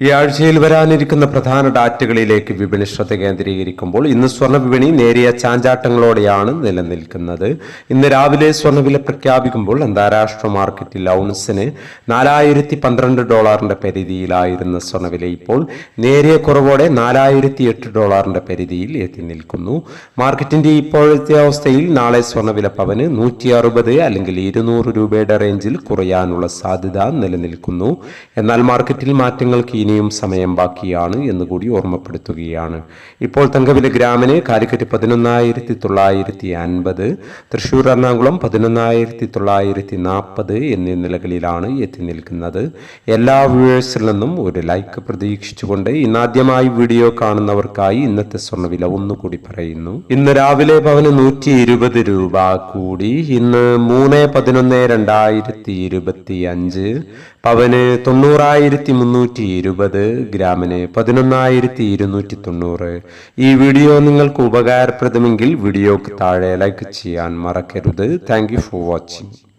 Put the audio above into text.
ഈ ആഴ്ചയിൽ വരാനിരിക്കുന്ന പ്രധാന ഡാറ്റകളിലേക്ക് വിപണി ശ്രദ്ധ കേന്ദ്രീകരിക്കുമ്പോൾ ഇന്ന് സ്വർണ വിപണി നേരിയ ചാഞ്ചാട്ടങ്ങളോടെയാണ് നിലനിൽക്കുന്നത്. ഇന്ന് രാവിലെ സ്വർണവില പ്രഖ്യാപിക്കുമ്പോൾ അന്താരാഷ്ട്ര മാർക്കറ്റിൽ ഔൺസിന് നാലായിരത്തി പന്ത്രണ്ട് ഡോളറിന്റെ പരിധിയിലായിരുന്ന സ്വർണവില ഇപ്പോൾ നേരിയ കുറവോടെ നാലായിരത്തി എട്ട് ഡോളറിന്റെ പരിധിയിൽ എത്തി നിൽക്കുന്നു. മാർക്കറ്റിന്റെ ഇപ്പോഴത്തെ അവസ്ഥയിൽ നാളെ സ്വർണവില പവന് നൂറ്റി അറുപത് അല്ലെങ്കിൽ ഇരുന്നൂറ് രൂപയുടെ റേഞ്ചിൽ കുറയാനുള്ള സാധ്യത നിലനിൽക്കുന്നു. എന്നാൽ മാർക്കറ്റിൽ മാറ്റങ്ങൾക്ക് ഇനിയും സമയം ബാക്കിയാണ് എന്ന് കൂടി ഓർമ്മപ്പെടുത്തുകയാണ്. ഇപ്പോൾ തങ്കവില ഗ്രാമിന് കാലിക്കറ്റ് പതിനൊന്നായിരത്തി തൊള്ളായിരത്തി അൻപത് തൃശൂർ എറണാകുളം പതിനൊന്നായിരത്തി തൊള്ളായിരത്തി നാൽപ്പത് എന്നീ നിലകളിലാണ് എത്തി നിൽക്കുന്നത്. എല്ലാ വ്യൂവേഴ്സിൽ നിന്നും ഒരു ലൈക്ക് പ്രതീക്ഷിച്ചുകൊണ്ട് ഇന്നാദ്യമായി വീഡിയോ കാണുന്നവർക്കായി ഇന്നത്തെ സ്വർണവില ഒന്നുകൂടി പറയുന്നു. ഇന്ന് രാവിലെ പവന് നൂറ്റി ഇരുപത് രൂപ കൂടി ഇന്ന് മൂന്ന് പതിനൊന്ന് രണ്ടായിരത്തി ഇരുപത്തി അഞ്ച് പവന് തൊണ്ണൂറായിരത്തി മുന്നൂറ്റി ഇരുപത് ഗ്രാമിന് പതിനൊന്നായിരത്തി ഇരുന്നൂറ്റി തൊണ്ണൂറ് ഈ വീഡിയോ നിങ്ങൾക്ക് ഉപകാരപ്രദമെങ്കിൽ വീഡിയോക്ക് താഴെ ലൈക്ക് ചെയ്യാൻ മറക്കരുത്. Thank for watching